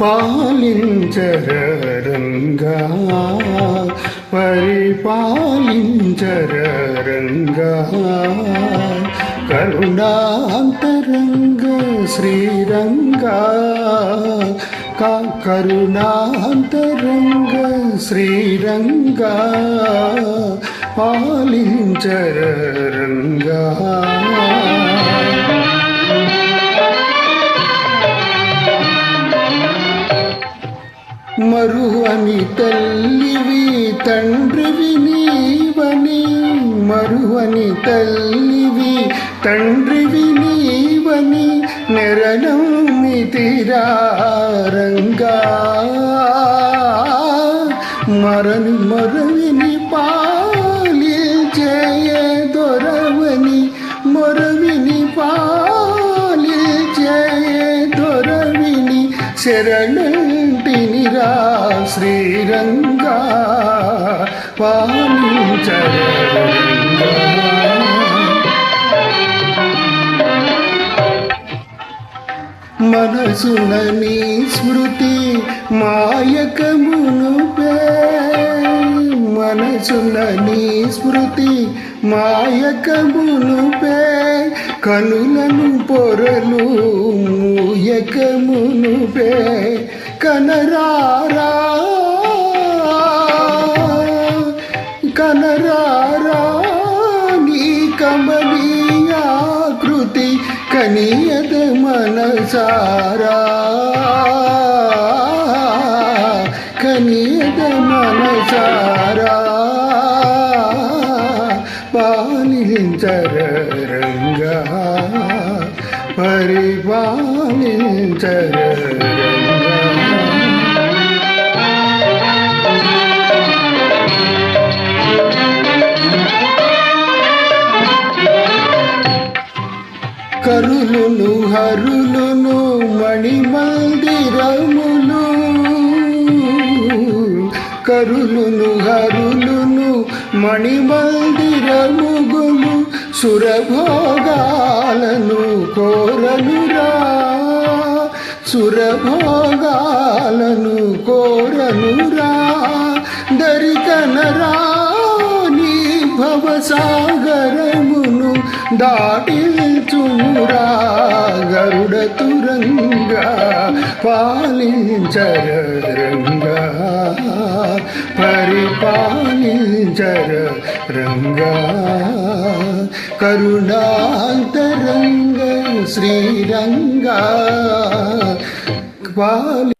పాలించరంగా పరిపాలించరంగా కరుణాంతరంగ శ్రీరంగా కా కరుణాంతరంగ శ్రీరంగా పాలించరంగా మరువని తల్లివి తండ్రివి నీవని మరువని తల్లివి తండ్రివి నీవని నెరడం మితిరా రంగా. శరణంటినిరా శ్రీరంగా పాలించరంగా మనసున నీ స్మృతి మాయక మాయకములుపే కనులను పొరలు మూయకములుపే కనరారా. కనరారా నీ కమలీయాకృతి కనియత మనసారా. కనియత మనసారా. పాలించరంగా పరిపాలించరంగా కరులును హరులును మణిమందిరము కరులును హరులును మణిమందిరముగులు సురభోగాలను కోరనురా సురభోగాలను కోరనురా దరికనరా నీ భవసాగరమును దాటిల్చురా గరుడ తురంగా పాలించరంగా పరిపాలించర రంగా కరుణాంతరంగ శ్రీరంగా పాలి